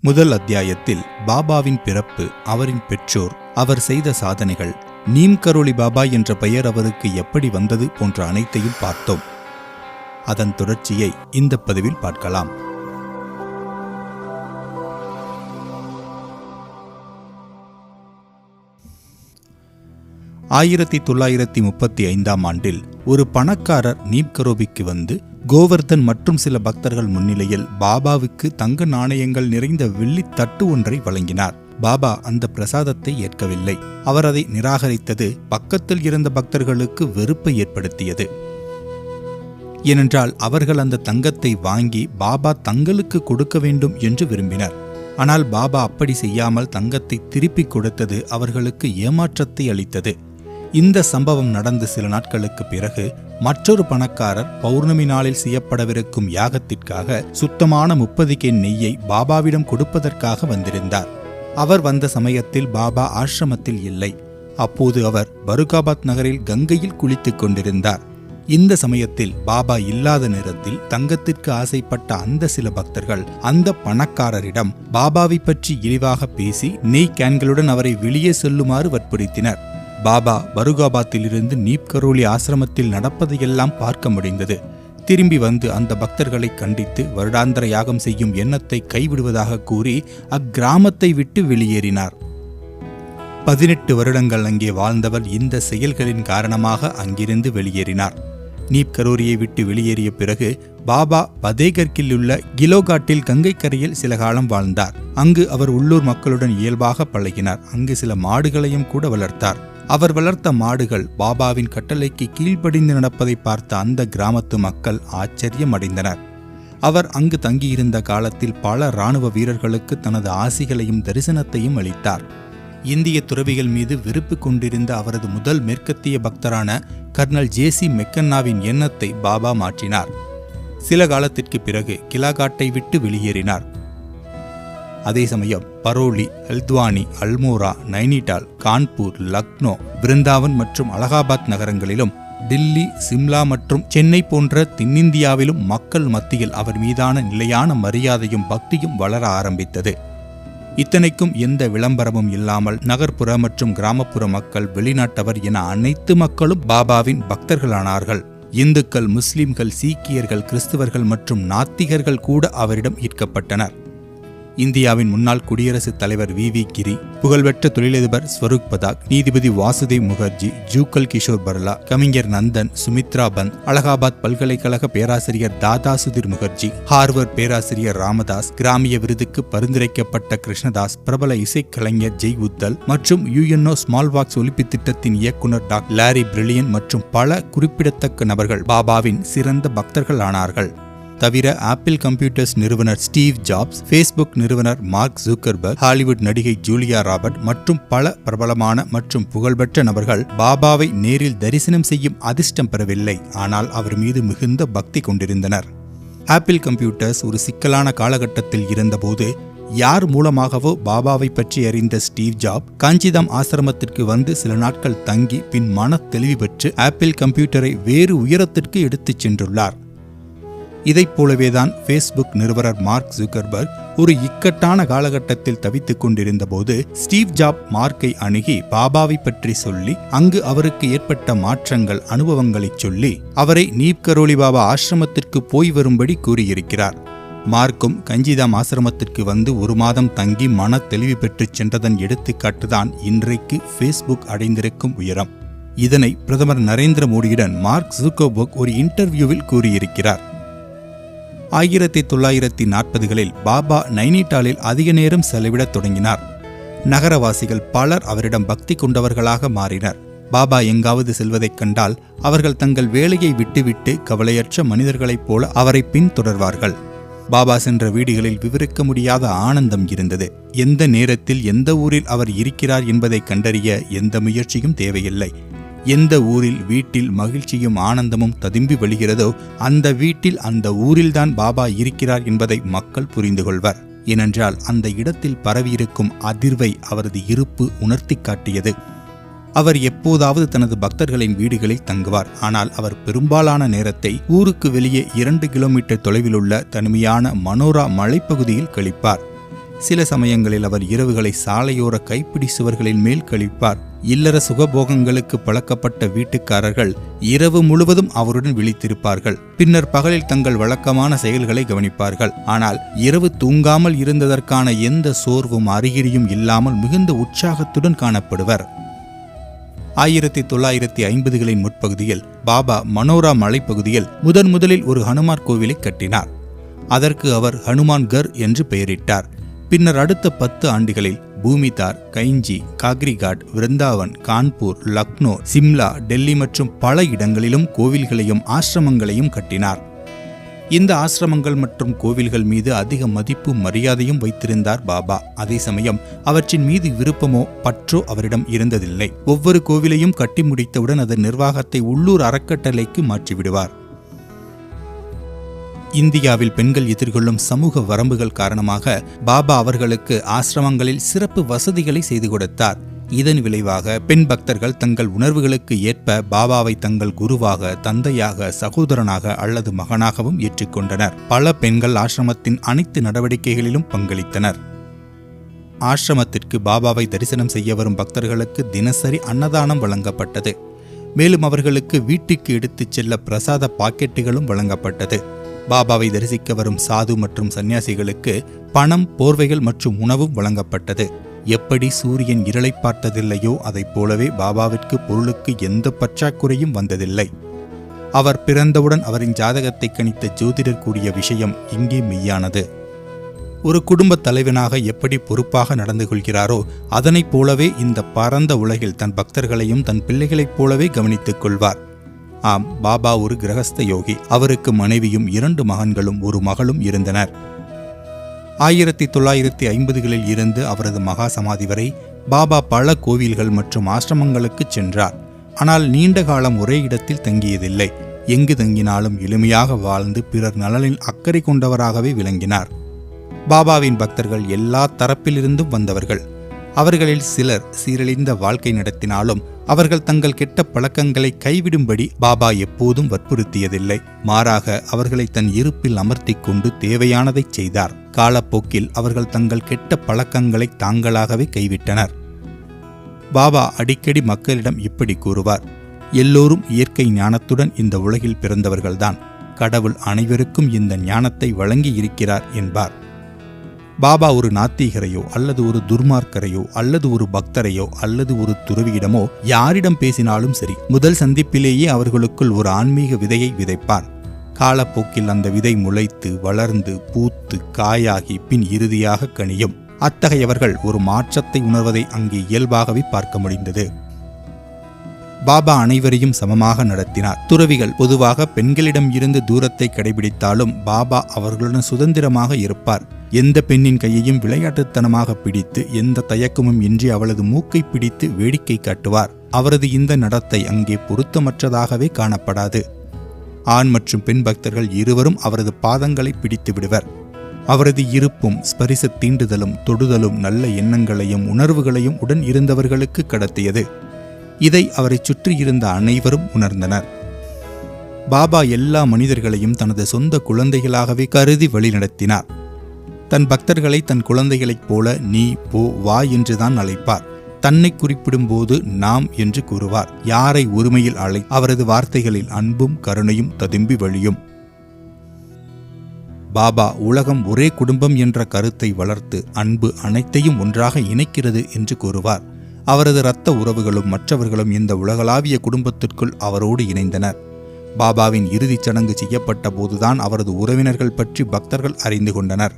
முதல் அத்தியாயத்தில் பாபாவின் பிறப்பு அவரின் பெற்றோர் அவர் செய்த சாதனைகள். நீம்கரோளி பாபா என்ற பெயர் அவருக்கு எப்படி வந்தது போன்ற அனைத்தையும் பார்த்தோம். அதன் தொடர்ச்சியை இந்த பதிவில் பார்க்கலாம். ஆயிரத்தி தொள்ளாயிரத்தி முப்பத்தி ஐந்தாம் ஆண்டில் ஒரு பணக்காரர் நீப்கரோபிக்கு வந்து கோவர்தன் மற்றும் சில பக்தர்கள் முன்னிலையில் பாபாவுக்கு தங்க நாணயங்கள் நிறைந்த வெள்ளி தட்டு ஒன்றை வழங்கினார். பாபா அந்த பிரசாதத்தை ஏற்கவில்லை. அவர் அதை நிராகரித்தது பக்கத்தில் இருந்த பக்தர்களுக்கு வெறுப்பை ஏற்படுத்தியது. ஏனென்றால் அவர்கள் அந்த தங்கத்தை வாங்கி பாபா தங்களுக்கு கொடுக்க வேண்டும் என்று விரும்பினர். ஆனால் பாபா அப்படி செய்யாமல் தங்கத்தை திருப்பிக் கொடுத்தது அவர்களுக்கு ஏமாற்றத்தை அளித்தது. இந்த சம்பவம் நடந்து சில நாட்களுக்கு பிறகு மற்றொரு பணக்காரர் பௌர்ணமி நாளில் செய்யப்படவிருக்கும் யாகத்திற்காக சுத்தமான முப்பது நெய்யை பாபாவிடம் கொடுப்பதற்காக வந்திருந்தார். அவர் வந்த சமயத்தில் பாபா ஆசிரமத்தில் இல்லை. அப்போது அவர் பருகாபாத் நகரில் கங்கையில் குளித்துக் கொண்டிருந்தார். இந்த சமயத்தில் பாபா இல்லாத நேரத்தில் தங்கத்திற்கு ஆசைப்பட்ட அந்த சில பக்தர்கள் அந்த பணக்காரரிடம் பாபாவை பற்றி இழிவாக பேசி நெய் கேன்களுடன் அவரை வெளியே செல்லுமாறு வற்புறுத்தினர். பாபா பருகாபாத்திலிருந்து நீப் கரோலி ஆசிரமத்தில் நடப்பதையெல்லாம் பார்க்க முடிந்தது. திரும்பி வந்து அந்த பக்தர்களை கண்டித்து வருடாந்திர யாகம் செய்யும் எண்ணத்தை கைவிடுவதாக கூறி அக்கிராமத்தை விட்டு வெளியேறினார். பதினெட்டு வருடங்கள் அங்கே வாழ்ந்தவர் இந்த செயல்களின் காரணமாக அங்கிருந்து வெளியேறினார். நீப் கரோரியை விட்டு வெளியேறிய பிறகு பாபா பதேகர்கில் உள்ள கிலோகாட்டில் கங்கை கரையில் சில காலம் வாழ்ந்தார். அங்கு அவர் உள்ளூர் மக்களுடன் இயல்பாக பழகினார். அங்கு சில மாடுகளையும் கூட வளர்த்தார். அவர் வளர்த்த மாடுகள் பாபாவின் கட்டளைக்கு கீழ்ப்படிந்து நடப்பதை பார்த்த அந்த கிராமத்து மக்கள் ஆச்சரியம் அடைந்தனர் அவர் அங்கு தங்கியிருந்த காலத்தில் பல இராணுவ வீரர்களுக்கு தனது ஆசிகளையும் தரிசனத்தையும் அளித்தார். இந்திய துறவிகள் மீது வெறுப்பு கொண்டிருந்த அவரது முதல் மேற்கத்திய பக்தரான கர்னல் ஜேசி மெக்கன்னாவின் எண்ணத்தை பாபா மாற்றினார். சில காலத்திற்கு பிறகு கிலாகாட்டை விட்டு வெளியேறினார். அதே சமயம் பரோலி ஹல்த்வானி அல்மோரா நைனிடால் கான்பூர் லக்னோ பிருந்தாவன் மற்றும் அலகாபாத் நகரங்களிலும் டில்லி சிம்லா மற்றும் சென்னை போன்ற தென்னிந்தியாவிலும் மக்கள் மத்தியில் அவர் மீதான நிலையான மரியாதையும் பக்தியும் வளர ஆரம்பித்தது. இத்தனைக்கும் எந்த விளம்பரமும் இல்லாமல் நகர்ப்புற மற்றும் கிராமப்புற மக்கள் வெளிநாட்டவர் என அனைத்து மக்களும் பாபாவின் பக்தர்களானார்கள். இந்துக்கள் முஸ்லிம்கள் சீக்கியர்கள் கிறிஸ்தவர்கள் மற்றும் நாத்திகர்கள் கூட அவரிடம் ஈர்க்கப்பட்டனர். இந்தியாவின் முன்னாள் குடியரசுத் தலைவர் வி வி கிரி புகழ்பெற்ற தொழிலதிபர் ஸ்வரூப் பதாக் நீதிபதி வாசுதேவ் முகர்ஜி ஜூக்கல் கிஷோர் பர்லா கவிஞர் நந்தன் சுமித்ரா பந்த் அலகாபாத் பல்கலைக்கழக பேராசிரியர் தாதா சுதிர் முகர்ஜி ஹார்வர்ட் பேராசிரியர் ராமதாஸ் கிராமிய விருதுக்கு பரிந்துரைக்கப்பட்ட கிருஷ்ணதாஸ் பிரபல இசைக்கலைஞர் ஜெய் உத்தல் மற்றும் யுஎன்ஓ ஸ்மால் பாக்ஸ் ஒலிப்பு திட்டத்தின் இயக்குநர் டாக்டர் லாரி பிரில்லியன் மற்றும் பல குறிப்பிடத்தக்க நபர்கள் பாபாவின் சிறந்த பக்தர்கள் ஆனார்கள் தவிர ஆப்பிள் கம்ப்யூட்டர்ஸ் நிறுவனர் ஸ்டீவ் ஜாப்ஸ் ஃபேஸ்புக் நிறுவனர் மார்க் ஜூக்கர்பர்க் ஹாலிவுட் நடிகை ஜூலியா ராபர்ட் மற்றும் பல பிரபலமான மற்றும் புகழ்பெற்ற நபர்கள் பாபாவை நேரில் தரிசனம் செய்யும் அதிர்ஷ்டம் பெறவில்லை. ஆனால் அவர் மீது மிகுந்த பக்தி கொண்டிருந்தனர். ஆப்பிள் கம்ப்யூட்டர்ஸ் ஒரு சிக்கலான காலகட்டத்தில் இருந்தபோது யார் மூலமாகவோ பாபாவை பற்றி அறிந்த ஸ்டீவ் ஜாப் காஞ்சிதாம் ஆசிரமத்திற்கு வந்து சில நாட்கள் தங்கி பின் மன தெளிவு பெற்று ஆப்பிள் கம்ப்யூட்டரை வேறு உயரத்திற்கு எடுத்துச் சென்றுள்ளார். இதைப் போலவேதான் ஃபேஸ்புக் நிறுவனர் மார்க் ஜூக்கர்பர்க் ஒரு இக்கட்டான காலகட்டத்தில் தவித்துக் கொண்டிருந்த போது ஸ்டீவ் ஜாப் மார்க்கை அணுகி பாபாவை பற்றி சொல்லி அங்கு அவருக்கு ஏற்பட்ட மாற்றங்கள் அனுபவங்களைச் சொல்லி அவரை நீப் கரோலி பாபா ஆசிரமத்திற்கு போய் வரும்படி கூறியிருக்கிறார். மார்க்கும் கஞ்சிதாம் ஆசிரமத்திற்கு வந்து ஒரு மாதம் தங்கி மன தெளிவு பெற்றுச் சென்றதன் எடுத்துக்காட்டுதான் இன்றைக்கு ஃபேஸ்புக் அடைந்திருக்கும் உயரம். இதனை பிரதமர் நரேந்திர மோடியுடன் மார்க் ஜூக்கோபர்க் ஒரு இன்டர்வியூவில் கூறியிருக்கிறார். ஆயிரத்தி தொள்ளாயிரத்தி நாற்பதுகளில் பாபா நைனிட்டாலில் அதிக நேரம் செலவிடத் தொடங்கினார். நகரவாசிகள் பலர் அவரிடம் பக்தி கொண்டவர்களாக மாறினர். பாபா எங்காவது செல்வதைக் கண்டால் அவர்கள் தங்கள் வேலையை விட்டுவிட்டு கவலையற்ற மனிதர்களைப் போல அவரை பின்தொடர்வார்கள். பாபா சென்ற வீடுகளில் விவரிக்க முடியாத ஆனந்தம் இருந்தது. எந்த நேரத்தில் எந்த ஊரில் அவர் இருக்கிறார் என்பதை கண்டறிய எந்த முயற்சியும் தேவையில்லை. எந்த ஊரில் வீட்டில் மகிழ்ச்சியும் ஆனந்தமும் ததும்பி வழிகிறதோ அந்த வீட்டில் அந்த ஊரில்தான் பாபா இருக்கிறார் என்பதை மக்கள் புரிந்து கொள்வர். ஏனென்றால் அந்த இடத்தில் பரவியிருக்கும் அதிர்வை அவரது இருப்பு உணர்த்தி காட்டியது. அவர் எப்போதாவது தனது பக்தர்களின் வீடுகளில் தங்குவார். ஆனால் அவர் பெரும்பாலான நேரத்தை ஊருக்கு வெளியே இரண்டு கிலோமீட்டர் தொலைவிலுள்ள தனிமையான மனோரா மலைப்பகுதியில் கழிப்பார். சில சமயங்களில் அவர் இரவுகளை சாலையோர கைப்பிடி சுவர்களின் மேல் கழிப்பார். இல்லற சுகபோகங்களுக்கு பழக்கப்பட்ட வீட்டுக்காரர்கள் இரவு முழுவதும் அவருடன் விழித்திருப்பார்கள். பின்னர் பகலில் தங்கள் வழக்கமான செயல்களை கவனிப்பார்கள். ஆனால் இரவு தூங்காமல் இருந்ததற்கான எந்த சோர்வும் அறிகுறியும் இல்லாமல் மிகுந்த உற்சாகத்துடன் காணப்படுவர். ஆயிரத்தி தொள்ளாயிரத்தி ஐம்பதுகளின் முற்பகுதியில் பாபா மனோரா மலைப்பகுதியில் முதன் முதலில் ஒரு ஹனுமார் கோவிலை கட்டினார். அதற்கு அவர் ஹனுமான் கர் என்று பெயரிட்டார். பின்னர் அடுத்த பத்து ஆண்டுகளில் பூமிதார் கைஞ்சி காக்ரிகாட் விருந்தாவன் கான்பூர் லக்னோ சிம்லா டெல்லி மற்றும் பல இடங்களிலும் கோவில்களையும் ஆசிரமங்களையும் கட்டினார். இந்த ஆசிரமங்கள் மற்றும் கோவில்கள் மீது அதிக மதிப்பு மரியாதையும் வைத்திருந்தார் பாபா. அதே சமயம் அவற்றின் மீது விருப்பமோ பற்றோ அவரிடம் இருந்ததில்லை. ஒவ்வொரு கோவிலையும் கட்டி முடித்தவுடன் அதன் நிர்வாகத்தை உள்ளூர் அறக்கட்டளைக்கு மாற்றிவிடுவார். இந்தியாவில் பெண்கள் எதிர்கொள்ளும் சமூக வரம்புகள் காரணமாக பாபா அவர்களுக்கு ஆசிரமங்களில் சிறப்பு வசதிகளை செய்து கொடுத்தார். இதன் விளைவாக பெண் பக்தர்கள் தங்கள் உணர்வுகளுக்கு ஏற்ப பாபாவை தங்கள் குருவாக தந்தையாக சகோதரனாக அல்லது மகனாகவும் ஏற்றுக்கொண்டனர். பல பெண்கள் ஆசிரமத்தின் அனைத்து நடவடிக்கைகளிலும் பங்களித்தனர். ஆசிரமத்திற்கு பாபாவை தரிசனம் செய்ய வரும் பக்தர்களுக்கு தினசரி அன்னதானம் வழங்கப்பட்டது. மேலும் அவர்களுக்கு வீட்டுக்கு எடுத்துச் செல்ல பிரசாத பாக்கெட்டுகளும் வழங்கப்பட்டது. பாபாவை தரிசிக்க வரும் சாது மற்றும் சன்னியாசிகளுக்கு பணம் போர்வைகள் மற்றும் உணவும் வழங்கப்பட்டது. எப்படி சூரியன் இருளை பார்த்ததில்லையோ அதைப் போலவே பாபாவிற்கு பொருளுக்கு எந்த பற்றாக்குறையும் வந்ததில்லை. அவர் பிறந்தவுடன் அவரின் ஜாதகத்தை கணித்த ஜோதிடர் கூடிய விஷயம் இங்கே மெய்யானது. ஒரு குடும்பத் தலைவனாக எப்படி பொறுப்பாக நடந்து கொள்கிறாரோ அதனைப் போலவே இந்த பரந்த உலகில் தன் பக்தர்களையும் தன் பிள்ளைகளைப் போலவே கவனித்துக் கொள்வார். ஆம் பாபா ஒரு கிரகஸ்த யோகி. அவருக்கு மனைவியும் இரண்டு மகன்களும் ஒரு மகளும் இருந்தனர். ஆயிரத்தி தொள்ளாயிரத்தி ஐம்பதுகளில் இருந்து அவரது மகா சமாதி வரை பாபா பல கோவில்கள் மற்றும் ஆசிரமங்களுக்கு சென்றார். ஆனால் நீண்ட காலம் ஒரே இடத்தில் தங்கியதில்லை. எங்கு தங்கினாலும் எளிமையாக வாழ்ந்து பிறர் நலனில் அக்கறை கொண்டவராகவே விளங்கினார். பாபாவின் பக்தர்கள் எல்லா தரப்பிலிருந்தும் வந்தவர்கள். அவர்களில் சிலர் சீரழிந்த வாழ்க்கை நடத்தினாலும் அவர்கள் தங்கள் கெட்ட பழக்கங்களை கைவிடும்படி பாபா எப்போதும் வற்புறுத்தியதில்லை. மாறாக அவர்களை தன் இருப்பில் அமர்த்திக் கொண்டு தேவையானதை செய்தார். காலப்போக்கில் அவர்கள் தங்கள் கெட்ட பழக்கங்களை தாங்களாகவே கைவிட்டனர். பாபா அடிக்கடி மக்களிடம் இப்படி கூறுவார். எல்லோரும் இயற்கை ஞானத்துடன் இந்த உலகில் பிறந்தவர்கள்தான். கடவுள் அனைவருக்கும் இந்த ஞானத்தை வழங்கி இருக்கிறார் என்பார். பாபா ஒரு நாத்திகரையோ அல்லது ஒரு துர்மார்க்கரையோ அல்லது ஒரு பக்தரையோ அல்லது ஒரு துறவியிடமோ யாரிடம் பேசினாலும் சரி முதல் சந்திப்பிலேயே அவர்களுக்குள் ஒரு ஆன்மீக விதையை விதைப்பார். காலப்போக்கில் அந்த விதை முளைத்து வளர்ந்து பூத்து காயாகி பின் இறுதியாக கனியும். அத்தகையவர்கள் ஒரு மாற்றத்தை உணர்வதை அங்கே இயல்பாகவே பார்க்க முடிந்தது. பாபா அனைவரையும் சமமாக நடத்தினார். துறவிகள் பொதுவாக பெண்களிடம் இருந்து தூரத்தை கடைபிடித்தாலும் பாபா அவர்களுடன் சுதந்திரமாக இருப்பார். எந்த பெண்ணின் கையையும் விளையாட்டுத்தனமாக பிடித்து எந்த தயக்கமும் இன்றி அவளது மூக்கை பிடித்து வேடிக்கை காட்டுவார். அவரது இந்த நடத்தை அங்கே பொருத்தமற்றதாகவே காணப்படாது. ஆண் மற்றும் பெண் பக்தர்கள் இருவரும் அவரது பாதங்களை பிடித்து விடுவர். அவரது இருப்பும் ஸ்பரிச தீண்டுதலும் தொடுதலும் நல்ல எண்ணங்களையும் உணர்வுகளையும் உடன் இருந்தவர்களுக்கு கடத்தியது. இதை அவரை சுற்றியிருந்த அனைவரும் உணர்ந்தனர். பாபா எல்லா மனிதர்களையும் தனது சொந்த குழந்தைகளாகவே கருதி வழிநடத்தினார் தன் பக்தர்களை தன் குழந்தைகளைப் போல நீ போ வா என்றுதான் அழைப்பார். தன்னை குறிப்பிடும்போது நாம் என்று கூறுவார். யாரை ஒருமையில் அழை அவரது வார்த்தைகளில் அன்பும் கருணையும் ததும்பி வழியும். பாபா உலகம் ஒரே குடும்பம் என்ற கருத்தை வளர்த்து அன்பு அனைத்தையும் ஒன்றாக இணைக்கிறது என்று கூறுவார். அவரது இரத்த உறவுகளும் மற்றவர்களும் இந்த உலகளாவிய குடும்பத்திற்குள் அவரோடு இணைந்தனர். பாபாவின் இறுதிச் சடங்கு செய்யப்பட்ட போதுதான் அவரது உறவினர்கள் பற்றி பக்தர்கள் அறிந்து கொண்டனர்.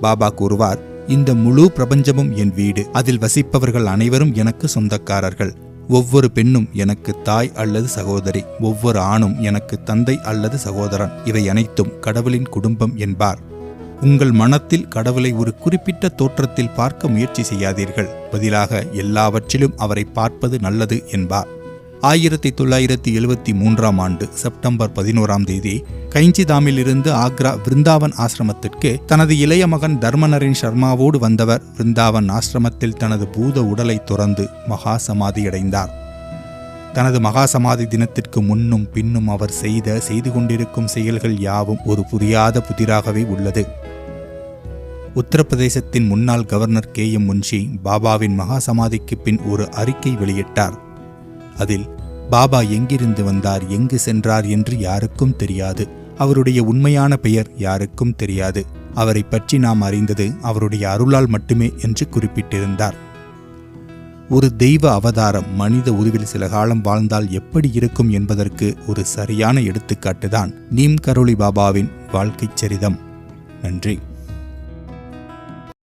பாபா கூறுவார் இந்த முழு பிரபஞ்சமும் என் வீடு. அதில் வசிப்பவர்கள் அனைவரும் எனக்கு சொந்தக்காரர்கள். ஒவ்வொரு பெண்ணும் எனக்கு தாய் அல்லது சகோதரி. ஒவ்வொரு ஆணும் எனக்கு தந்தை அல்லது சகோதரன். இவை அனைத்தும் கடவுளின் குடும்பம் என்பார். உங்கள் மனத்தில் கடவுளை ஒரு குறிப்பிட்ட தோற்றத்தில் பார்க்க முயற்சி செய்யாதீர்கள். பதிலாக எல்லாவற்றிலும் அவரை பார்ப்பது நல்லது என்பார். ஆயிரத்தி தொள்ளாயிரத்தி எழுபத்தி மூன்றாம் ஆண்டு செப்டம்பர் பதினோராம் தேதி கைஞ்சிதாமிலிருந்து ஆக்ரா விருந்தாவன் ஆசிரமத்திற்கு தனது இளைய மகன் தர்மநரின் சர்மாவோடு வந்தவர். விருந்தாவன் ஆசிரமத்தில் தனது பூத உடலை துறந்து மகா சமாதியடைந்தார் தனது மகா சமாதி தினத்திற்கு முன்னும் பின்னும் அவர் செய்த செய்து கொண்டிருக்கும் செயல்கள் யாவும் ஒரு புரியாத புதிராகவே உள்ளது. உத்தரப்பிரதேசத்தின் முன்னாள் கவர்னர் கே எம் முன்ஷி பாபாவின் மகாசமாதிக்கு பின் ஒரு அறிக்கை வெளியிட்டார். அதில் பாபா எங்கிருந்து வந்தார் எங்கு சென்றார் என்று யாருக்கும் தெரியாது. அவருடைய உண்மையான பெயர் யாருக்கும் தெரியாது. அவரை பற்றி நாம் அறிந்தது அவருடைய அருளால் மட்டுமே என்று குறிப்பிட்டிருந்தார். ஒரு தெய்வ அவதாரம் மனித உருவில் சில காலம் வாழ்ந்தால் எப்படி இருக்கும் என்பதற்கு ஒரு சரியான எடுத்துக்காட்டுதான் நீம் கரோளி பாபாவின் வாழ்க்கைச் சரிதம். நன்றி.